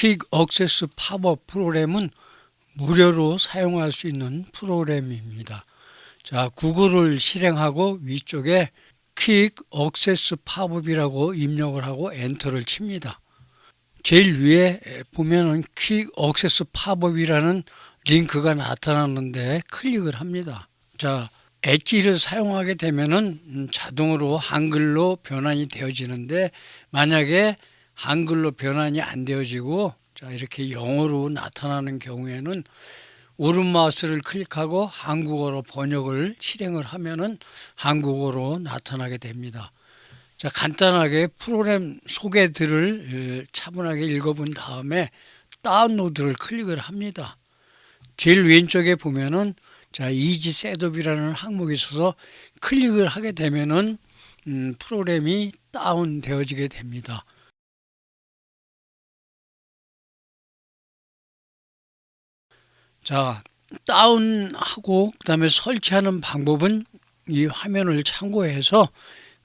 퀵 억세스 팝업 프로그램은 무료로 사용할 수 있는 프로그램입니다. 자, 구글을 실행하고 위쪽에 퀵 억세스 팝업이라고 입력을 하고 엔터를 칩니다. 제일 위에 보면은 퀵 억세스 팝업이라는 링크가 나타나는데 클릭을 합니다. 자, 엣지를 사용하게 되면은 음, 자동으로 한글로 변환이 되어지는데 만약에 한글로 변환이 안 되어지고 자, 이렇게 영어로 나타나는 경우에는 오른 마우스를 클릭하고 한국어로 번역을 실행을 하면은 한국어로 나타나게 됩니다. 자, 간단하게 프로그램 소개들을 에, 차분하게 읽어본 다음에 다운로드를 클릭을 합니다. 제일 왼쪽에 보면은 자, 이지 셋업이라는 항목이 있어서 클릭을 하게 되면은 음, 프로그램이 다운되어지게 됩니다. 자, 다운하고 그다음에 설치하는 방법은 이 화면을 참고해서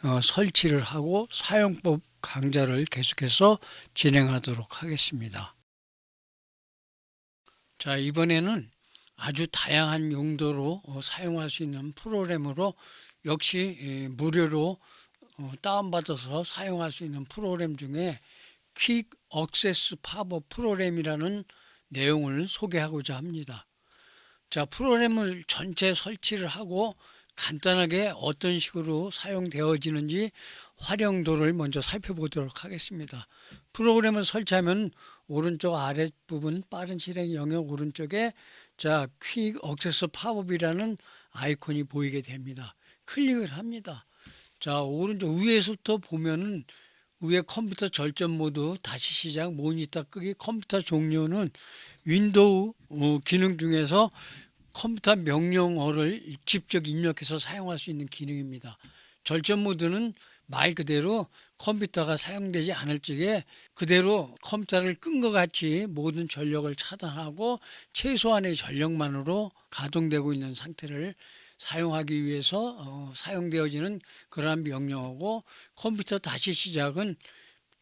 어, 설치를 하고 사용법 강좌를 계속해서 진행하도록 하겠습니다. 자, 이번에는 아주 다양한 용도로 어, 사용할 수 있는 프로그램으로 역시 예, 무료로 어, 다운받아서 사용할 수 있는 프로그램 중에 퀵 억세스 팝업 프로그램이라는 내용을 소개하고자 합니다. 자, 프로그램을 전체 설치를 하고 간단하게 어떤 식으로 사용되어지는지 활용도를 먼저 살펴보도록 하겠습니다. 프로그램을 설치하면 오른쪽 아랫부분 빠른 실행 영역 오른쪽에 자, 퀵 억세스 팝업이라는 아이콘이 보이게 됩니다. 클릭을 합니다. 자, 오른쪽 위에서부터 보면은 위에 컴퓨터 절전 모드, 다시 시작, 모니터 끄기, 컴퓨터 종료는 윈도우 어, 기능 중에서 컴퓨터 명령어를 직접 입력해서 사용할 수 있는 기능입니다. 절전 모드는 말 그대로 컴퓨터가 사용되지 않을 적에 그대로 컴퓨터를 끈 것 같이 모든 전력을 차단하고 최소한의 전력만으로 가동되고 있는 상태를 사용하기 위해서 어, 사용되어지는 그러한 명령어고 컴퓨터 다시 시작은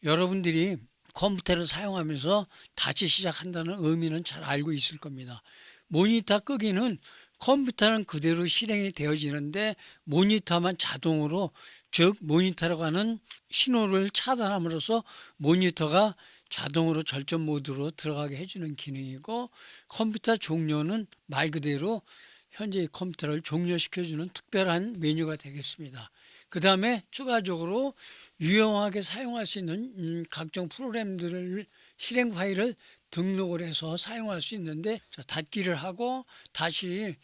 여러분들이 컴퓨터를 사용하면서 다시 시작한다는 의미는 잘 알고 있을 겁니다. 모니터 끄기는 컴퓨터는 그대로 실행이 되어지는데 모니터만 자동으로 즉 모니터라고 하는 신호를 차단함으로써 모니터가 자동으로 절전 모드로 들어가게 해주는 기능이고 컴퓨터 종료는 말 그대로 현재 컴퓨터를 종료시켜주는 특별한 메뉴가 되겠습니다. 그 다음에 추가적으로 유용하게 사용할 수 있는 음, 각종 프로그램들을 실행 파일을 등록을 해서 사용할 수 있는데 자, 닫기를 하고 다시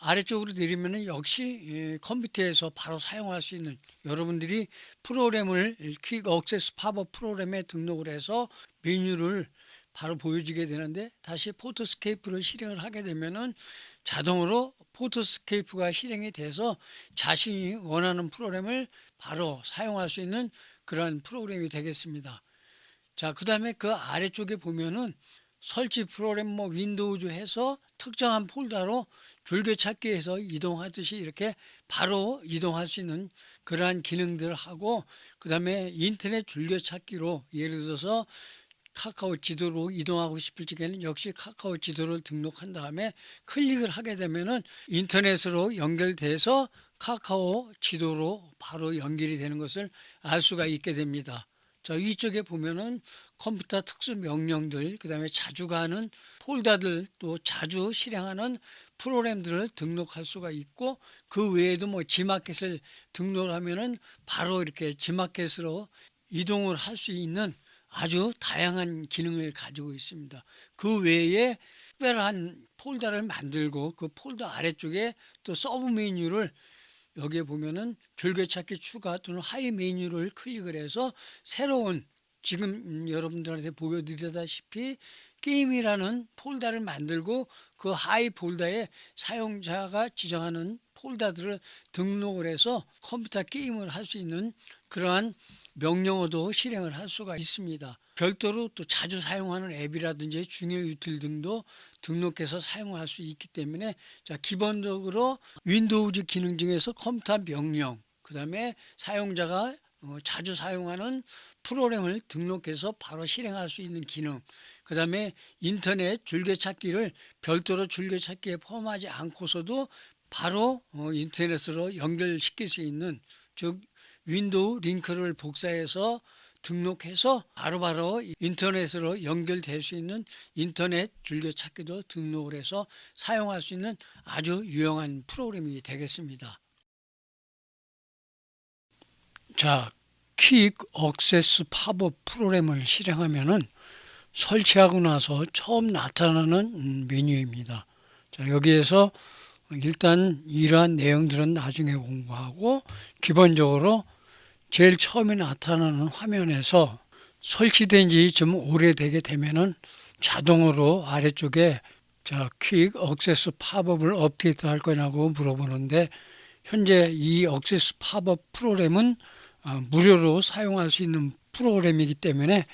아래쪽으로 내리면 역시 예, 컴퓨터에서 바로 사용할 수 있는 여러분들이 프로그램을 퀵 억세스 팝업 프로그램에 등록을 해서 메뉴를 바로 보여지게 되는데 다시 포토스케이프를 실행을 하게 되면은 자동으로 포토스케이프가 실행이 돼서 자신이 원하는 프로그램을 바로 사용할 수 있는 그러한 프로그램이 되겠습니다. 자, 그 다음에 그 아래쪽에 보면은 설치 프로그램 뭐 윈도우즈 해서 특정한 폴더로 줄겨찾기해서 이동하듯이 이렇게 바로 이동할 수 있는 그러한 기능들을 하고 그 다음에 인터넷 줄겨찾기로 예를 들어서 카카오 지도로 이동하고 싶을 적에는 역시 카카오 지도를 등록한 다음에 클릭을 하게 되면은 인터넷으로 연결돼서 카카오 지도로 바로 연결이 되는 것을 알 수가 있게 됩니다. 저 위쪽에 보면은 컴퓨터 특수 명령들, 그 다음에 자주 가는 폴더들 또 자주 실행하는 프로그램들을 등록할 수가 있고 그 외에도 뭐 지마켓을 등록을 하면은 바로 이렇게 지마켓으로 이동을 할 수 있는 아주 다양한 기능을 가지고 있습니다. 그 외에 특별한 폴더를 만들고 그 폴더 아래쪽에 또 서브 메뉴를 여기에 보면은 줄겨찾기 추가 또는 하이 메뉴를 클릭을 해서 새로운 지금 여러분들한테 보여드리다시피 게임이라는 폴더를 만들고 그 하이 폴더에 사용자가 지정하는 폴더들을 등록을 해서 컴퓨터 게임을 할 수 있는 그러한 명령어도 실행을 할 수가 있습니다. 별도로 또 자주 사용하는 앱이라든지 중요 유틸 등도 등록해서 사용할 수 있기 때문에 자 기본적으로 윈도우즈 기능 중에서 컴퓨터 명령 그 다음에 사용자가 어, 자주 사용하는 프로그램을 등록해서 바로 실행할 수 있는 기능. 그 다음에 인터넷 줄기찾기를 별도로 줄기찾기에 포함하지 않고서도 바로 어, 인터넷으로 연결시킬 수 있는 즉 윈도우 링크를 복사해서 등록해서 바로바로 인터넷으로 연결될 수 있는 인터넷 줄기찾기도 등록을 해서 사용할 수 있는 아주 유용한 프로그램이 되겠습니다. 자, 퀵 억세스 팝업 프로그램을 실행하면은 설치하고 나서 처음 나타나는 음, 메뉴입니다. 자, 여기에서 일단 이러한 내용들은 나중에 공부하고 기본적으로 제일 처음에 나타나는 화면에서 설치된 지 좀 오래되게 되면은 자동으로 아래쪽에 자, 퀵 억세스 팝업을 업데이트 할 거냐고 물어보는데 현재 이 억세스 팝업 프로그램은 아, 무료로 사용할 수 있는 프로그램이기 때문에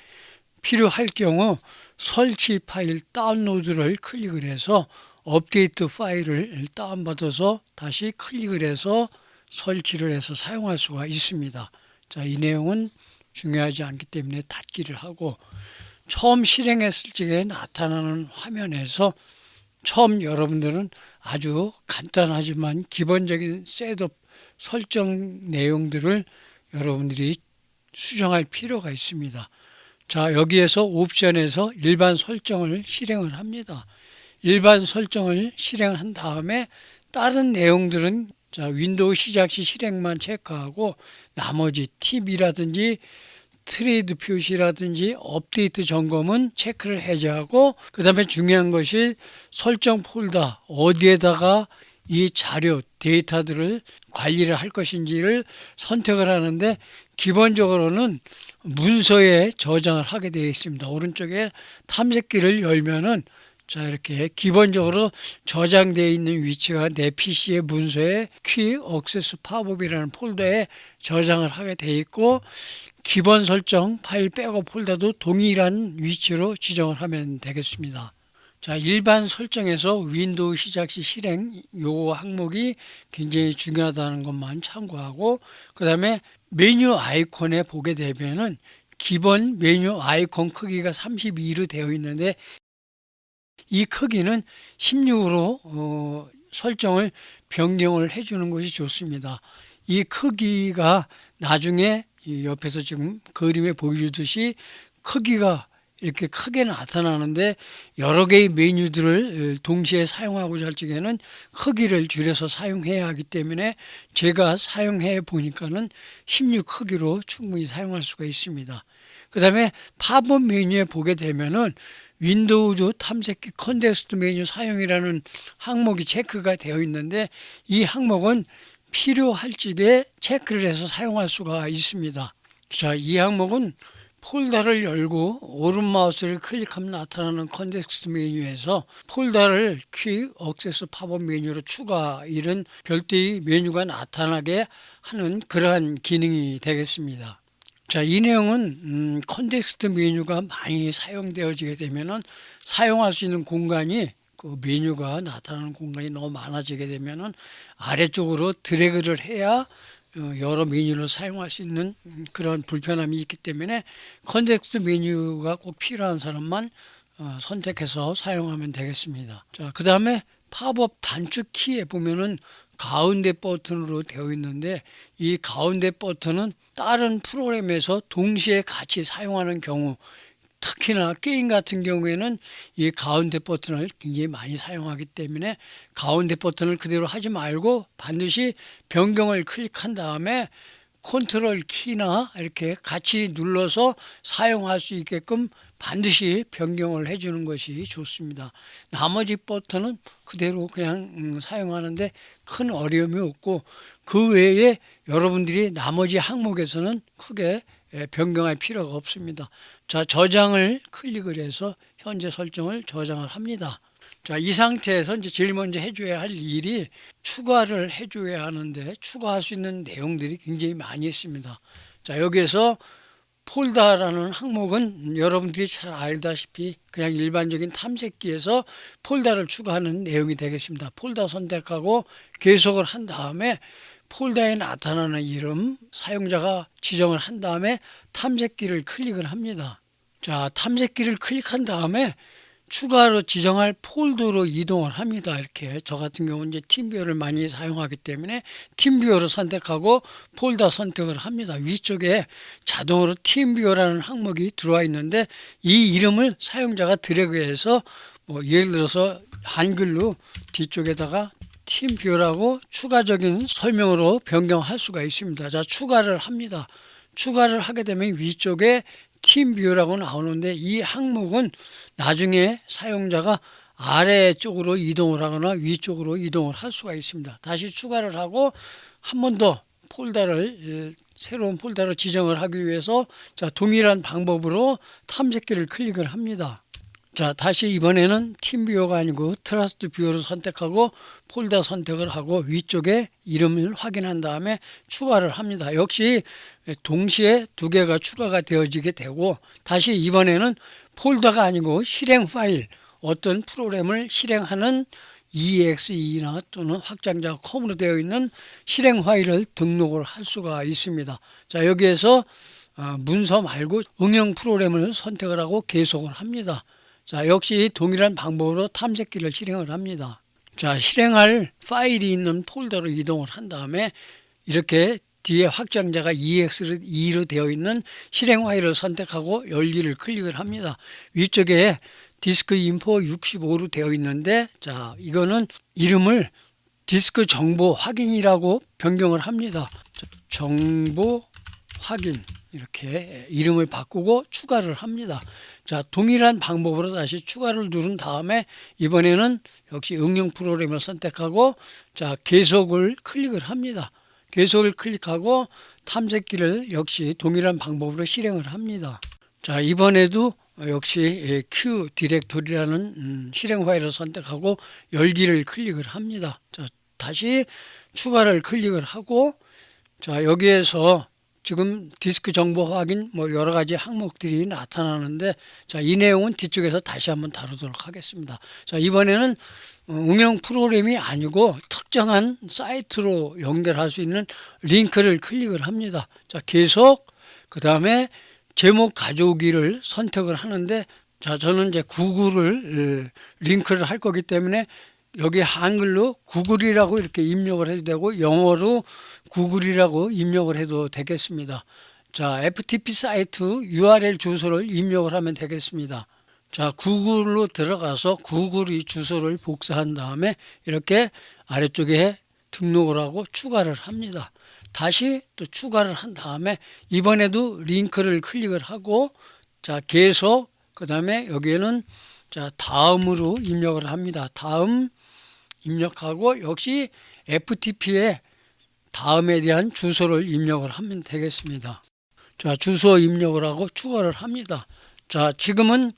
필요할 경우 설치 파일 다운로드를 클릭을 해서 업데이트 파일을 다운받아서 다시 클릭을 해서 설치를 해서 사용할 수가 있습니다. 자, 이 내용은 중요하지 않기 때문에 닫기를 하고 처음 실행했을 적에 나타나는 화면에서 처음 여러분들은 아주 간단하지만 기본적인 셋업 설정 내용들을 여러분들이 수정할 필요가 있습니다. 자, 여기에서 옵션에서 일반 설정을 실행을 합니다. 일반 설정을 실행한 다음에 다른 내용들은 자, 윈도우 시작 시 실행만 체크하고 나머지 팁이라든지 트레이드 표시라든지 업데이트 점검은 체크를 해제하고 그 다음에 중요한 것이 설정 폴더 어디에다가 이 자료 데이터들을 관리를 할 것인지를 선택을 하는데 기본적으로는 문서에 저장을 하게 되어 있습니다. 오른쪽에 탐색기를 열면은 자 이렇게 기본적으로 저장되어 있는 위치가 내 PC의 문서에 퀴 억세스 팝업이라는 폴더에 저장을 하게 되어 있고 기본 설정 파일 백업 폴더도 동일한 위치로 지정을 하면 되겠습니다. 자, 일반 설정에서 윈도우 시작 시 실행 요 항목이 굉장히 중요하다는 것만 참고하고 그 다음에 메뉴 아이콘에 보게 되면은 기본 메뉴 아이콘 크기가 32로 되어 있는데 이 크기는 16으로 어, 설정을 변경을 해주는 것이 좋습니다. 이 크기가 나중에 이 옆에서 지금 그림에 보여주듯이 크기가 이렇게 크게 나타나는데 여러 개의 메뉴들을 동시에 사용하고자 할 적에는 크기를 줄여서 사용해야 하기 때문에 제가 사용해 보니까는 16 크기로 충분히 사용할 수가 있습니다. 그 다음에 팝업 메뉴에 보게 되면은 윈도우즈 탐색기 컨텍스트 메뉴 사용이라는 항목이 체크가 되어 있는데 이 항목은 필요할 적에 체크를 해서 사용할 수가 있습니다. 자, 이 항목은 폴더를 열고 오른 마우스를 클릭하면 나타나는 컨텍스트 메뉴에서 폴더를 퀵 억세스 팝업 메뉴로 추가 이런 별도의 메뉴가 나타나게 하는 그러한 기능이 되겠습니다. 자, 이 내용은 음, 컨텍스트 메뉴가 많이 사용되어지게 되면은 사용할 수 있는 공간이 그 메뉴가 나타나는 공간이 너무 많아지게 되면은 아래쪽으로 드래그를 해야 어, 여러 메뉴를 사용할 수 있는 그런 불편함이 있기 때문에 컨텍스트 메뉴가 꼭 필요한 사람만 어, 선택해서 사용하면 되겠습니다. 자, 그 다음에 팝업 단축 키에 보면은 가운데 버튼으로 되어 있는데 이 가운데 버튼은 다른 프로그램에서 동시에 같이 사용하는 경우 특히나 게임 같은 경우에는 이 가운데 버튼을 굉장히 많이 사용하기 때문에 가운데 버튼을 그대로 하지 말고 반드시 변경을 클릭한 다음에 컨트롤 키나 이렇게 같이 눌러서 사용할 수 있게끔 반드시 변경을 해주는 것이 좋습니다. 나머지 버튼은 그대로 그냥 음, 사용하는데 큰 어려움이 없고 그 외에 여러분들이 나머지 항목에서는 크게 예, 변경할 필요가 없습니다. 자, 저장을 클릭을 해서 현재 설정을 저장을 합니다. 자, 이 상태에서 이제 제일 먼저 해줘야 할 일이 추가를 해줘야 하는데 추가할 수 있는 내용들이 굉장히 많이 있습니다. 자, 여기에서 폴더라는 항목은 여러분들이 잘 알다시피 그냥 일반적인 탐색기에서 폴더를 추가하는 내용이 되겠습니다. 폴더 선택하고 계속을 한 다음에 폴더에 나타나는 이름 사용자가 지정을 한 다음에 탐색기를 클릭을 합니다. 자, 탐색기를 클릭한 다음에 추가로 지정할 폴더로 이동을 합니다. 이렇게 저 같은 경우는 이제 팀뷰어를 많이 사용하기 때문에 팀뷰어를 선택하고 폴더 선택을 합니다. 위쪽에 자동으로 팀뷰어라는 항목이 들어와 있는데 이 이름을 사용자가 드래그해서 뭐 예를 들어서 한글로 뒤쪽에다가 팀뷰어라고 추가적인 설명으로 변경할 수가 있습니다. 자, 추가를 합니다. 추가를 하게 되면 위쪽에 팀뷰라고 나오는데 이 항목은 나중에 사용자가 아래쪽으로 이동을 하거나 위쪽으로 이동을 할 수가 있습니다. 다시 추가를 하고 한 번 더 폴더를 예, 새로운 폴더를 지정을 하기 위해서 자 동일한 방법으로 탐색기를 클릭을 합니다. 자 다시 이번에는 팀 뷰어가 아니고 트러스트 뷰어를 선택하고 폴더 선택을 하고 위쪽에 이름을 확인한 다음에 추가를 합니다. 역시 동시에 두 개가 추가가 되어지게 되고 다시 이번에는 폴더가 아니고 실행 파일 어떤 프로그램을 실행하는 EXE나 또는 확장자 컴으로 되어 있는 실행 파일을 등록을 할 수가 있습니다. 자 여기에서 아, 문서 말고 응용 프로그램을 선택을 하고 계속을 합니다. 자, 역시 동일한 방법으로 탐색기를 실행을 합니다. 자, 실행할 파일이 있는 폴더로 이동을 한 다음에 이렇게 뒤에 확장자가 EX로 2로 되어 있는 실행 파일을 선택하고 열기를 클릭을 합니다. 위쪽에 디스크 인포 65로 되어 있는데 자, 이거는 이름을 디스크 정보 확인이라고 변경을 합니다. 정보 확인 이렇게 이름을 바꾸고 추가를 합니다. 자, 동일한 방법으로 다시 추가를 누른 다음에 이번에는 역시 응용 프로그램을 선택하고 자, 계속을 클릭을 합니다. 계속을 클릭하고 탐색기를 역시 동일한 방법으로 실행을 합니다. 자, 이번에도 역시 Q 디렉토리라는 음, 실행 파일을 선택하고 열기를 클릭을 합니다. 자, 다시 추가를 클릭을 하고 자, 여기에서 지금 디스크 정보 확인 뭐 여러 가지 항목들이 나타나는데 자, 이 내용은 뒤쪽에서 다시 한번 다루도록 하겠습니다. 자, 이번에는 어, 응용 프로그램이 아니고 특정한 사이트로 연결할 수 있는 링크를 클릭을 합니다. 자, 계속 그 다음에 제목 가져오기를 선택을 하는데 자, 저는 이제 구글을 에, 링크를 할 거기 때문에 여기 한글로 구글이라고 이렇게 입력을 해도 되고 영어로 구글이라고 입력을 해도 되겠습니다. 자, FTP 사이트 URL 주소를 입력을 하면 되겠습니다. 자, 구글로 들어가서 구글 이 주소를 복사한 다음에 이렇게 아래쪽에 등록을 하고 추가를 합니다. 다시 또 추가를 한 다음에 이번에도 링크를 클릭을 하고 자, 계속 그 다음에 여기에는 자, 다음으로 입력을 합니다. 다음 입력하고 역시 FTP에 다음에 대한 주소를 입력을 하면 되겠습니다. 자, 주소 입력을 하고 추가를 합니다. 자, 지금은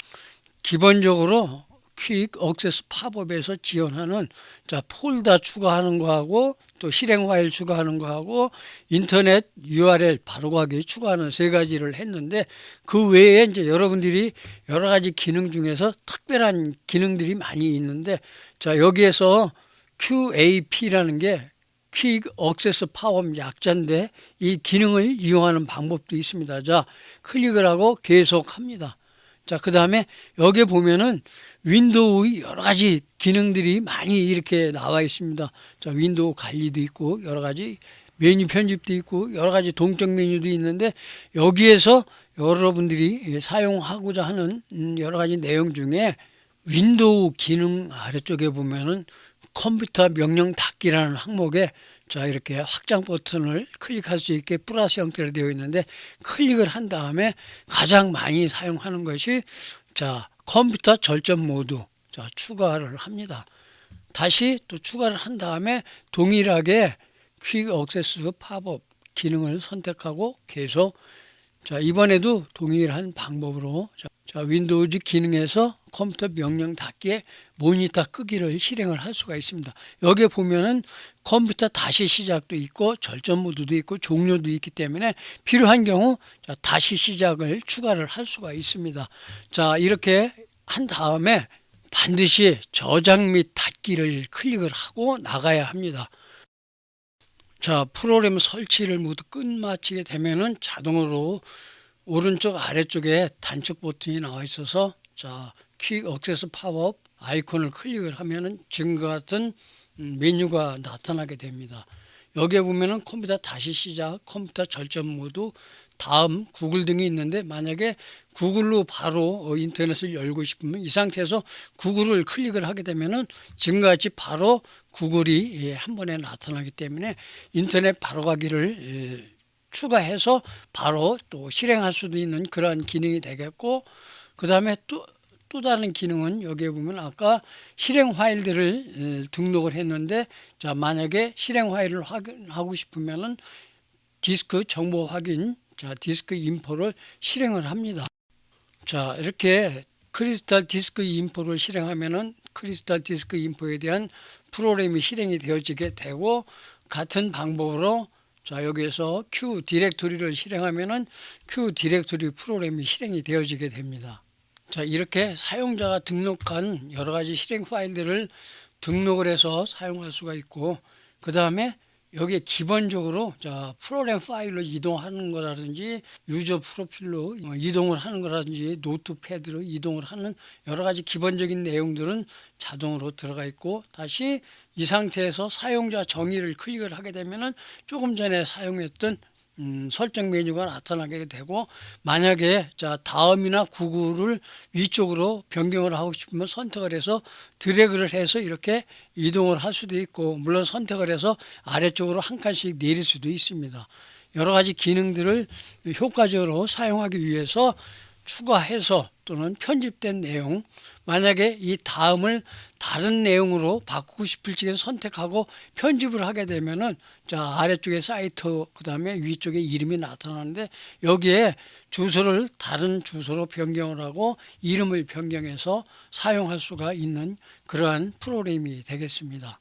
기본적으로 퀵 억세스 팝업에서 지원하는 자, 폴더 추가하는 거하고 또 실행 파일 추가하는 거하고 인터넷 URL 바로가기 추가하는 세 가지를 했는데 그 외에 이제 여러분들이 여러 가지 기능 중에서 특별한 기능들이 많이 있는데 자, 여기에서 QAP라는 게 퀵 억세스 파워 약자인데 이 기능을 이용하는 방법도 있습니다. 자, 클릭을 하고 계속 합니다. 자, 그 다음에 여기 보면은 윈도우의 여러 가지 기능들이 많이 이렇게 나와 있습니다. 자, 윈도우 관리도 있고 여러 가지 메뉴 편집도 있고 여러 가지 동적 메뉴도 있는데 여기에서 여러분들이 사용하고자 하는 음, 여러 가지 내용 중에 윈도우 기능 아래쪽에 보면은 컴퓨터 명령 닫기라는 항목에 자 이렇게 확장 버튼을 클릭할 수 있게 플러스 형태로 되어 있는데 클릭을 한 다음에 가장 많이 사용하는 것이 자 컴퓨터 절전 모드 자 추가를 합니다. 다시 또 추가를 한 다음에 동일하게 퀵 억세스 팝업 기능을 선택하고 계속 자 이번에도 동일한 방법으로 자, 자 윈도우즈 기능에서 컴퓨터 명령 닫기에 모니터 끄기를 실행을 할 수가 있습니다. 여기에 보면은 컴퓨터 다시 시작도 있고 절전 모드도 있고 종료도 있기 때문에 필요한 경우 자, 다시 시작을 추가를 할 수가 있습니다. 자 이렇게 한 다음에 반드시 저장 및 닫기를 클릭을 하고 나가야 합니다. 자, 프로그램 설치를 모두 끝마치게 되면은 자동으로 오른쪽 아래쪽에 단축 버튼이 나와 있어서 자, 퀵 억세스 팝업 아이콘을 클릭을 하면은 지금과 같은 음, 메뉴가 나타나게 됩니다. 여기에 보면은 컴퓨터 다시 시작, 컴퓨터 절전 모드, 다음 구글 등이 있는데 만약에 구글로 바로 어, 인터넷을 열고 싶으면 이 상태에서 구글을 클릭을 하게 되면은 지금과 같이 바로 구글이 예, 한 번에 나타나기 때문에 인터넷 바로 가기를 예, 추가해서 바로 또 실행할 수도 있는 그러한 기능이 되겠고 그 다음에 또 또 다른 기능은 여기에 보면 아까 실행 파일들을 에, 등록을 했는데 자 만약에 실행 파일을 확인하고 싶으면은 디스크 정보 확인 자 디스크 인포를 실행을 합니다. 자 이렇게 크리스탈 디스크 인포를 실행하면은 크리스탈 디스크 인포에 대한 프로그램이 실행이 되어지게 되고 같은 방법으로 자 여기에서 Q 디렉토리를 실행하면은 Q 디렉토리 프로그램이 실행이 되어지게 됩니다. 자 이렇게 사용자가 등록한 여러 가지 실행 파일들을 등록을 해서 사용할 수가 있고 그 다음에 여기에 기본적으로 자 프로그램 파일로 이동하는 거라든지 유저 프로필로 어, 이동을 하는 거라든지 노트패드로 이동을 하는 여러 가지 기본적인 내용들은 자동으로 들어가 있고 다시 이 상태에서 사용자 정의를 클릭을 하게 되면은 조금 전에 사용했던 음, 설정 메뉴가 나타나게 되고 만약에 자 다음이나 구글을 위쪽으로 변경을 하고 싶으면 선택을 해서 드래그를 해서 이렇게 이동을 할 수도 있고 물론 선택을 해서 아래쪽으로 한 칸씩 내릴 수도 있습니다. 여러 가지 기능들을 효과적으로 사용하기 위해서 추가해서 또는 편집된 내용 만약에 이 다음을 다른 내용으로 바꾸고 싶을지 선택하고 편집을 하게 되면은 자 아래쪽에 사이트 그 다음에 위쪽에 이름이 나타나는데 여기에 주소를 다른 주소로 변경을 하고 이름을 변경해서 사용할 수가 있는 그러한 프로그램이 되겠습니다.